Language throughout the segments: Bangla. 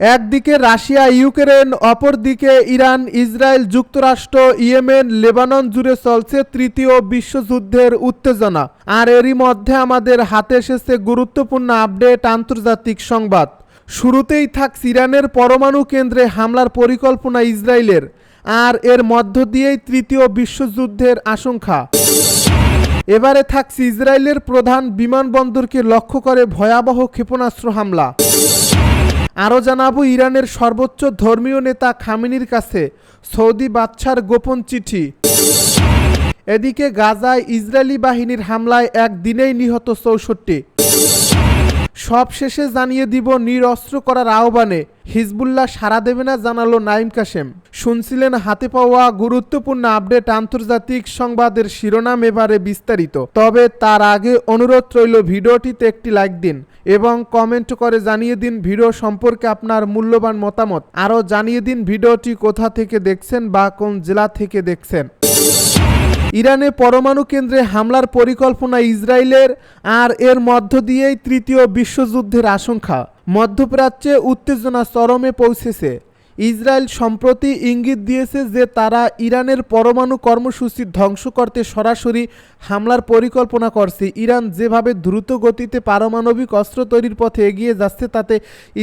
একদিকে রাশিয়া, ইউক্রেন, অপরদিকে ইরান, ইসরায়েল, যুক্তরাষ্ট্র, ইয়েমেন, লেবানন জুড়ে চলছে তৃতীয় বিশ্বযুদ্ধের উত্তেজনা। আর এরই মধ্যে আমাদের হাতে এসেছে গুরুত্বপূর্ণ আপডেট আন্তর্জাতিক সংবাদ। শুরুতেই থাকছে ইরানের পরমাণু কেন্দ্রে হামলার পরিকল্পনা ইসরায়েলের, আর এর মধ্য দিয়েই তৃতীয় বিশ্বযুদ্ধের আশঙ্কা। এবারে থাকছে ইসরায়েলের প্রধান বিমানবন্দরকে লক্ষ্য করে ভয়াবহ ক্ষেপণাস্ত্র হামলা। আরও জানাব, ইরানের সর্বোচ্চ ধর্মীয় নেতা খামিনির কাছে সৌদি বাদশার গোপন চিঠি। এদিকে গাজায় ইসরায়েলি বাহিনীর হামলায় একদিনেই নিহত চৌষট্টি। সব শেষে জানিয়ে দিব নিরস্ত্র করার আহ্বানে হিজবুল্লাহ সাড়া দেবে না জানালো নাইম কাশেম। শুনছিলেন হাতে পাওয়া গুরুত্বপূর্ণ আপডেট আন্তর্জাতিক সংবাদের শিরোনাম এবারে বিস্তারিত। তবে তার আগে অনুরোধ রইল ভিডিওটিতে একটি লাইক দিন এবং কমেন্ট করে জানিয়ে দিন ভিডিও সম্পর্কে আপনার মূল্যবান মতামত। আরও জানিয়ে দিন ভিডিওটি কোথা থেকে দেখছেন বা কোন জেলা থেকে দেখছেন। ইরানে পরমাণু কেন্দ্রে হামলার পরিকল্পনা ইসরায়েলের আর এর মধ্য দিয়েই তৃতীয় বিশ্বযুদ্ধের আশঙ্কা। মধ্যপ্রাচ্যে উত্তেজনা চরমে পৌঁছেছে। ইসরায়েল সম্প্রতি ইঙ্গিত দিয়েছে যে তারা ইরানের পরমাণু কর্মসূচি ধ্বংস করতে সরাসরি হামলার পরিকল্পনা করছে। ইরান যেভাবে দ্রুত গতিতে পারমাণবিক অস্ত্র তৈরির পথে এগিয়ে যাচ্ছে, তাতে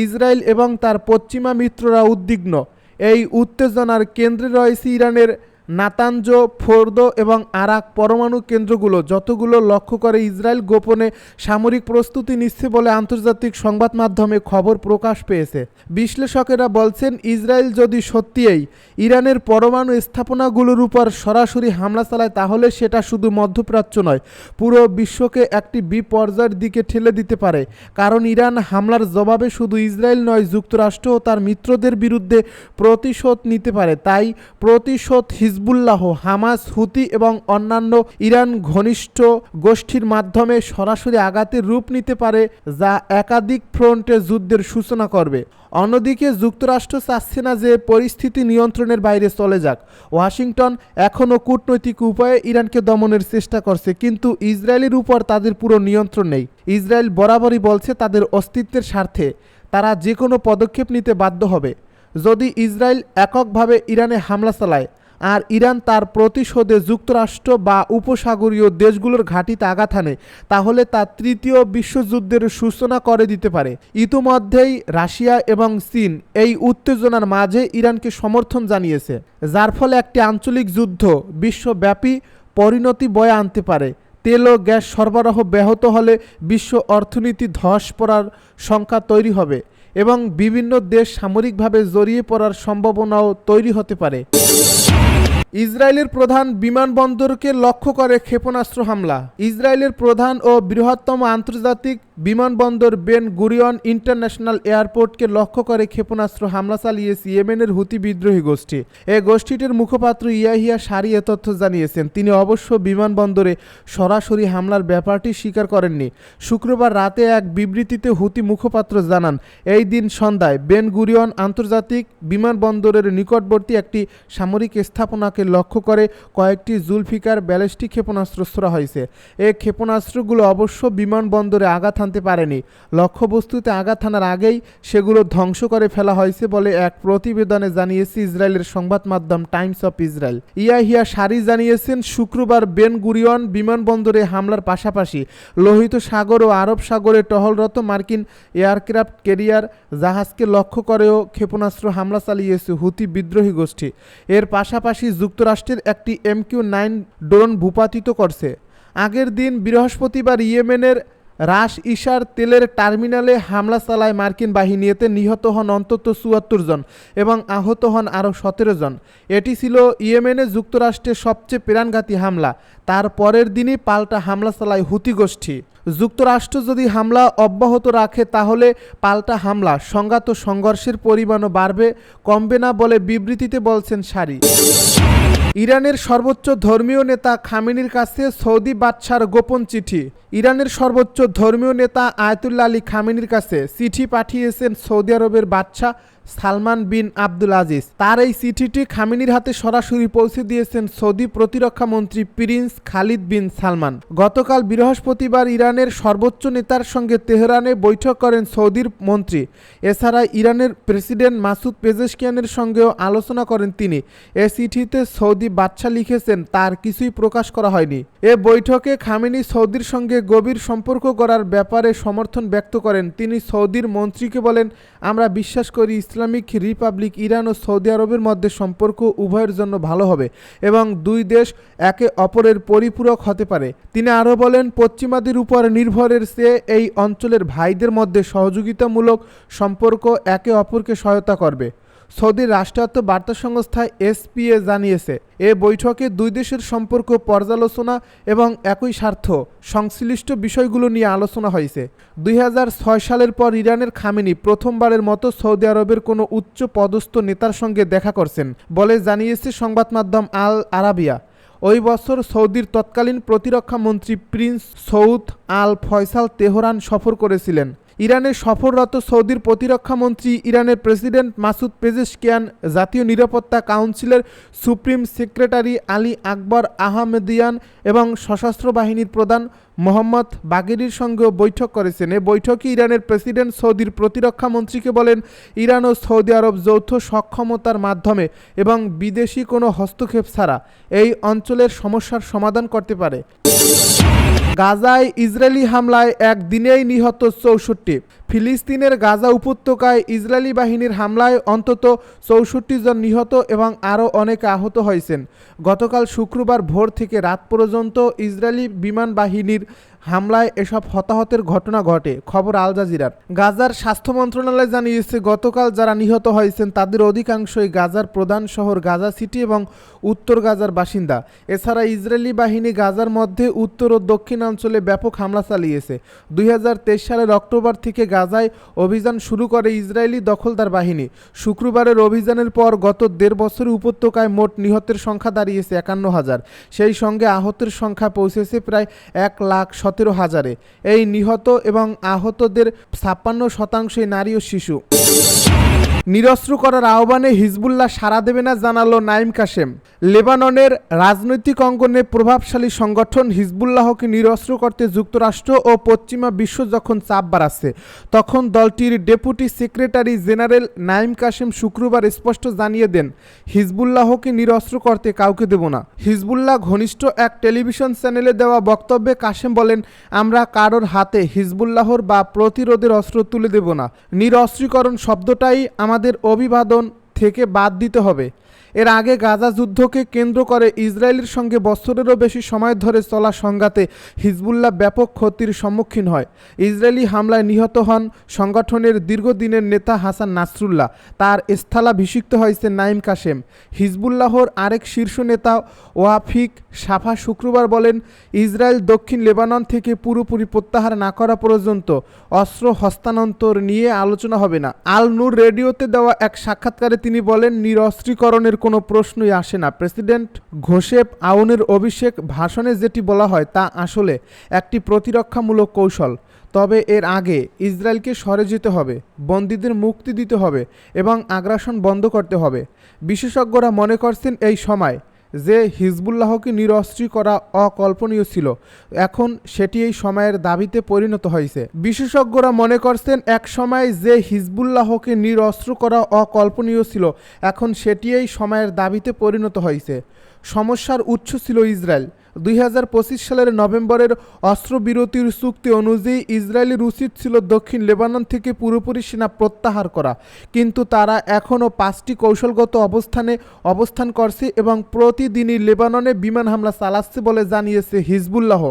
ইসরায়েল এবং তার পশ্চিমা মিত্ররা উদ্বিগ্ন। এই উত্তেজনার কেন্দ্রে রয়েছে ইরানের নাতাঞ্জ ফোর্দো এবং আরাক পরমাণু কেন্দ্রগুলো যতগুলো লক্ষ্য করে ইসরায়েল গোপনে সামরিক প্রস্তুতি নিচ্ছে বলে আন্তর্জাতিক সংবাদ মাধ্যমে খবর প্রকাশ পেয়েছে। বিশ্লেষকেরা বলছেন, ইসরায়েল যদি সত্যিই ইরানের পরমাণু স্থাপনাগুলোর উপর সরাসরি হামলা চালায়, তাহলে সেটা শুধু মধ্যপ্রাচ্য নয়, পুরো বিশ্বকে একটি বিপর্যয়ের দিকে ঠেলে দিতে পারে। কারণ ইরান হামলার জবাবে শুধু ইসরায়েল নয়, যুক্তরাষ্ট্র ও তার মিত্রদের বিরুদ্ধে প্রতিশোধ নিতে পারে। তাই প্রতিশোধ হিজবুল্লাহ, হামাস, হুতি এবং অন্যান্য ইরান ঘনিষ্ঠ গোষ্ঠীর মাধ্যমে সরাসরি আঘাতের রূপ নিতে পারে, যা একাধিক ফ্রন্টে যুদ্ধের সূচনা করবে। অন্যদিকে যুক্তরাষ্ট্র চাচ্ছে না যে পরিস্থিতি নিয়ন্ত্রণের বাইরে চলে যাক। ওয়াশিংটন এখনও কূটনৈতিক উপায়ে ইরানকে দমনের চেষ্টা করছে, কিন্তু ইসরায়েলের উপর তাদের পুরো নিয়ন্ত্রণ নেই। ইসরায়েল বরাবরই বলছে তাদের অস্তিত্বের স্বার্থে তারা যে কোনো পদক্ষেপ নিতে বাধ্য হবে। যদি ইসরায়েল এককভাবে ইরানে হামলা চালায় আর ইরান তার প্রতিশোধে যুক্তরাষ্ট্র বা উপসাগরীয় দেশগুলোর ঘাঁটিতে আঘাত হানে, তাহলে তা তৃতীয় বিশ্বযুদ্ধের সূচনা করে দিতে পারে। ইতোমধ্যেই রাশিয়া এবং চীন এই উত্তেজনার মাঝে ইরানকে সমর্থন জানিয়েছে, যার ফলে একটি আঞ্চলিক যুদ্ধ বিশ্বব্যাপী পরিণতি বয়ে আনতে পারে। তেল ও গ্যাস সরবরাহ ব্যাহত হলে বিশ্ব অর্থনীতি ধস পড়ার সংখ্যা তৈরি হবে এবং বিভিন্ন দেশ সামরিকভাবে জড়িয়ে পড়ার সম্ভাবনাও তৈরি হতে পারে। ইসরায়েলের প্রধান বিমানবন্দরকে লক্ষ্য করে ক্ষেপণাস্ত্র হামলা। ইসরায়েলের প্রধান ও বৃহত্তম আন্তর্জাতিক বিমানবন্দর বেন গুরিয়ন ইন্টারন্যাশনাল এয়ারপোর্টকে লক্ষ্য করে ক্ষেপণাস্ত্র হামলা চালিয়েছে ইয়েমেনের হুতি বিদ্রোহী গোষ্ঠী। এই গোষ্ঠীটির মুখপাত্র ইয়াহিয়া সারি এ তথ্য জানিয়েছেন, তিনি অবশ্য বিমানবন্দরে সরাসরি হামলার ব্যাপারটি স্বীকার করেননি। শুক্রবার রাতে এক বিবৃতিতে হুতি মুখপাত্র জানান, এই দিন সন্ধ্যায় বেন গুরিয়ন আন্তর্জাতিক বিমানবন্দরের নিকটবর্তী একটি সামরিক স্থাপনাকে লক্ষ্য করে কয়েকটি জুলফিকার ব্যালিস্টিক ক্ষেপণাস্ত্র ছোড়া হয়েছে। এই ক্ষেপণাস্ত্রগুলো অবশ্য বিমানবন্দরে আঘাত হানতে পারেনি। লক্ষ্যবস্তুতে আঘাত হানার আগেই সেগুলো ধ্বংস করে ফেলা হয়েছে বলে এক প্রতিবেদনে জানিয়েছে ইসরায়েলের সংবাদ মাধ্যম টাইমস অফ ইসরায়েল। ইয়াহিয়া সারি জানিয়েছেন, শুক্রবার বেন গুরিয়ন বিমানবন্দরে হামলার পাশাপাশি লোহিত সাগর ও আরব সাগরে টহলরত মার্কিন এয়ারক্রাফট ক্যারিয়ার জাহাজকে লক্ষ্য করেও ক্ষেপণাস্ত্র হামলা চালিয়েছে হুতি বিদ্রোহী গোষ্ঠী। এর পাশাপাশি যুক্তরাষ্ট্রের একটি এমকিউ নাইন ড্রোন ভূপাতিত করছে। আগের দিন বৃহস্পতিবার ইয়েমেনের রাশ ইশার তেলের টার্মিনালে হামলা চালায় মার্কিন বাহিনী এতে নিহত হন অন্তত চুয়াত্তর জন এবং আহত হন আরও সতেরো জন। এটি ছিল ইয়েমেনে যুক্তরাষ্ট্রের সবচেয়ে প্রাণঘাতী হামলা। তার পরের দিনই পাল্টা হামলা চালায় হুতি গোষ্ঠী। যুক্তরাষ্ট্র যদি হামলা অব্যাহত রাখে, তাহলে পাল্টা হামলা, সংঘাত সংঘর্ষের পরিমাণও বাড়বে, কমবে না বলে বিবৃতিতে বলছেন সারি। ইরানের সর্বোচ্চ ধর্মীয় নেতা খামেনির কাছে সৌদি বাদশার গোপন চিঠি। ইরানের সর্বোচ্চ ধর্মীয় নেতা আয়াতুল্লাহ আলী খামেনির কাছে চিঠি পাঠিয়েছেন সৌদি আরবের বাদশাহ সালমান বিন আব্দুল আজিজ। তার এই চিঠিটি খামেনির হাতে সরাসরি পৌঁছে দিয়েছেন সৌদি প্রতিরক্ষা মন্ত্রী প্রিন্স খালিদ বিন সালমান। গতকাল বৃহস্পতিবার ইরানের সর্বোচ্চ নেতার সঙ্গে তেহরানে বৈঠক করেন সৌদির মন্ত্রী। এছাড়া ইরানের প্রেসিডেন্ট মাসুদ পেজেশকিয়ানের সঙ্গেও আলোচনা করেন তিনি। এ চিঠিতে সৌদি বাদশাহ লিখেছেন, তার কিছুই প্রকাশ করা হয়নি। এ বৈঠকে খামেনি সৌদির সঙ্গে গভীর সম্পর্ক করার ব্যাপারে সমর্থন ব্যক্ত করেন। তিনি সৌদির মন্ত্রীকে বলেন, আমরা বিশ্বাস করি ইসলামিক রিপাবলিক ইরান ও সৌদি আরবের মধ্যে সম্পর্ক উভয়ের জন্য ভালো হবে এবং দুই দেশ একে অপরের পরিপূরক হতে পারে। তিনি আরও বলেন, পশ্চিমাদের উপর নির্ভরের চেয়ে এই অঞ্চলের ভাইদের মধ্যে সহযোগিতামূলক সম্পর্ক একে অপরকে সহায়তা করবে। সৌদির রাষ্ট্রায়ত্ত বার্তা সংস্থা এসপিএ জানিয়েছে, এ বৈঠকে দুই দেশের সম্পর্ক পর্যালোচনা এবং একই স্বার্থ সংশ্লিষ্ট বিষয়গুলো নিয়ে আলোচনা হয়েছে। দুই হাজার ছয় সালের পর ইরানের খামেনি প্রথমবারের মতো সৌদি আরবের কোনো উচ্চ পদস্থ নেতার সঙ্গে দেখা করছেন বলে জানিয়েছে সংবাদ মাধ্যম আল আরাবিয়া। ওই বছর সৌদির তৎকালীন প্রতিরক্ষা মন্ত্রী prince Saud Al Faisal Tehran সফর করেছিলেন। ইরানের সফররত সৌদির প্রতিরক্ষা মন্ত্রী ইরানের প্রেসিডেন্ট মাসুদ পেজেশকিয়ান, জাতীয় নিরাপত্তা কাউন্সিলের supreme secretary Ali Akbar Ahmadian এবং সশস্ত্র বাহিনীর প্রধান মোহাম্মদ বাগেরির সঙ্গেও বৈঠক করেছেন। এ বৈঠকে ইরানের প্রেসিডেন্ট সৌদির প্রতিরক্ষা মন্ত্রীকে বলেন, ইরান ও সৌদি আরব যৌথ সক্ষমতার মাধ্যমে এবং বিদেশি কোনো হস্তক্ষেপ ছাড়া এই অঞ্চলের সমস্যার সমাধান করতে পারে। গাজায় ইসরায়েলি হামলায় একদিনেই নিহত চৌষট্টি। ফিলিস্তিনের গাজা উপত্যকায় ইসরায়েলি বাহিনীর হামলায় অন্তত চৌষট্টি জন নিহত এবং আরও অনেকে আহত হয়েছেন। গতকাল শুক্রবার ভোর থেকে রাত পর্যন্ত ইসরায়েলি বিমান বাহিনীর হামলায় এসব হতাহতের ঘটনা ঘটে, খবর আল জাজিরার। গাজার স্বাস্থ্য মন্ত্রণালয় জানিয়েছে গতকাল যারা নিহত হয়েছেন, তাদের অধিকাংশই গাজার প্রধান শহর গাজা সিটি এবং উত্তর গাজার বাসিন্দা। এছাড়া ইসরায়েলি বাহিনী গাজার মধ্যে উত্তর ও দক্ষিণাঞ্চলে ব্যাপক হামলা চালিয়েছে। দুই হাজার তেইশ সালের অক্টোবর থেকে গাজায় অভিযান শুরু করে ইসরায়েলি দখলদার বাহিনী। শুক্রবারের অভিযানের পর গত দেড় বছরে উপত্যকায় মোট নিহতের সংখ্যা দাঁড়িয়েছে একান্ন হাজার। সেই সঙ্গে আহতের সংখ্যা পৌঁছেছে প্রায় এক লাখ সতেরো হাজারে। এই নিহত এবং আহতদের ছাপ্পান্ন শতাংশই নারী ও শিশু। নিরস্ত্র করার আহ্বানে হিজবুল্লাহ সাড়া দেবে না জানালো নাইম কাশেম। লেবাননের রাজনৈতিক অঙ্গনে প্রভাবশালী সংগঠন হিজবুল্লাহকে নিরস্ত্র করতে যুক্তরাষ্ট্র ও পশ্চিমা বিশ্ব যখন চাপ বাড়াচ্ছে, তখন দলটির deputy secretary general Naim Qassem শুক্রবার স্পষ্ট জানিয়ে দেন, হিজবুল্লাহকে নিরস্ত্র করতে কাউকে দেব না। হিজবুল্লাহ ঘনিষ্ঠ এক টেলিভিশন চ্যানেলে দেওয়া বক্তব্যে কাশেম বলেন, আমরা কারোর হাতে হিজবুল্লাহর বা প্রতিরোধের অস্ত্র তুলে দেব না। নিরস্ত্রীকরণ শব্দটাই আমাদের অভিবাদন থেকে বাদ দিতে হবে। এর আগে গাজা যুদ্ধকে কেন্দ্র করে ইসরায়েলের সঙ্গে বছরেরও বেশি সময় ধরে চলা সংঘাতে হিজবুল্লাহ ব্যাপক ক্ষতির সম্মুখীন হয়। ইসরায়েলি হামলায় নিহত হন সংগঠনের দীর্ঘদিনের নেতা হাসান নাসরুল্লাহ। তার স্থলাভিষিক্ত হয়েছে নাইম কাশেম। হিজবুল্লাহর আরেক শীর্ষ নেতা ওয়াফিক সাফা শুক্রবার বলেন, ইসরায়েল দক্ষিণ লেবানন থেকে পুরোপুরি প্রত্যাহার না করা পর্যন্ত অস্ত্র হস্তান্তর নিয়ে আলোচনা হবে না। আল নূর রেডিওতে দেওয়া এক সাক্ষাৎকারে তিনি বলেন, নিরস্ত্রীকরণের কোনো প্রশ্নই আসে না। প্রেসিডেন্ট ঘোষেপ আউনের অভিষেক ভাষণে যেটি বলা হয় তা আসলে একটি প্রতিরক্ষামূলক কৌশল। তবে এর আগে ইসরায়েলকে সরে যেতে হবে, বন্দীদের মুক্তি দিতে হবে এবং আগ্রাসন বন্ধ করতে হবে। বিশেষজ্ঞরা মনে করছেন এই সময় যে হিজবুল্লাহকে নিরস্ত্রী করা অকল্পনীয় ছিল, এখন সেটি এই সময়ের দাবিতে পরিণত হয়েছে। বিশেষজ্ঞরা মনে করছেন, এক সময় যে হিজবুল্লাহকে নিরস্ত্র করা অকল্পনীয় ছিল, এখন সেটি এই সময়ের দাবিতে পরিণত হয়েছে। সমস্যার উৎস ছিল ইসরায়েল। দুই হাজার পঁচিশ সালের নভেম্বরের অস্ত্রবিরতির চুক্তি অনুযায়ী ইসরায়েলের উচিত ছিল দক্ষিণ লেবানন থেকে পুরোপুরি সেনা প্রত্যাহার করা। কিন্তু তারা এখনও পাঁচটি কৌশলগত অবস্থানে অবস্থান করছে এবং প্রতিদিনই লেবাননে বিমান হামলা চালাচ্ছে বলে জানিয়েছে হিজবুল্লাহ।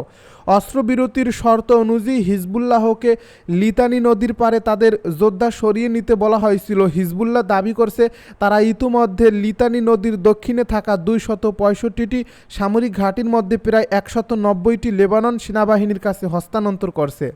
অস্ত্রবিরতির শর্ত অনুযায়ী হিজবুল্লাহকে লিতানি নদীর পারে তাদের যোদ্ধা সরিয়ে নিতে বলা হয়েছিল। হিজবুল্লাহ দাবি করছে, তারা ইতিমধ্যে লিতানি নদীর দক্ষিণে থাকা দুই শত পঁয়ষট্টিটি সামরিক ঘাঁটির মধ্যে প্রায় একশত নব্বইটি লেবানন সেনাবাহিনীর কাছে হস্তান্তর করছে।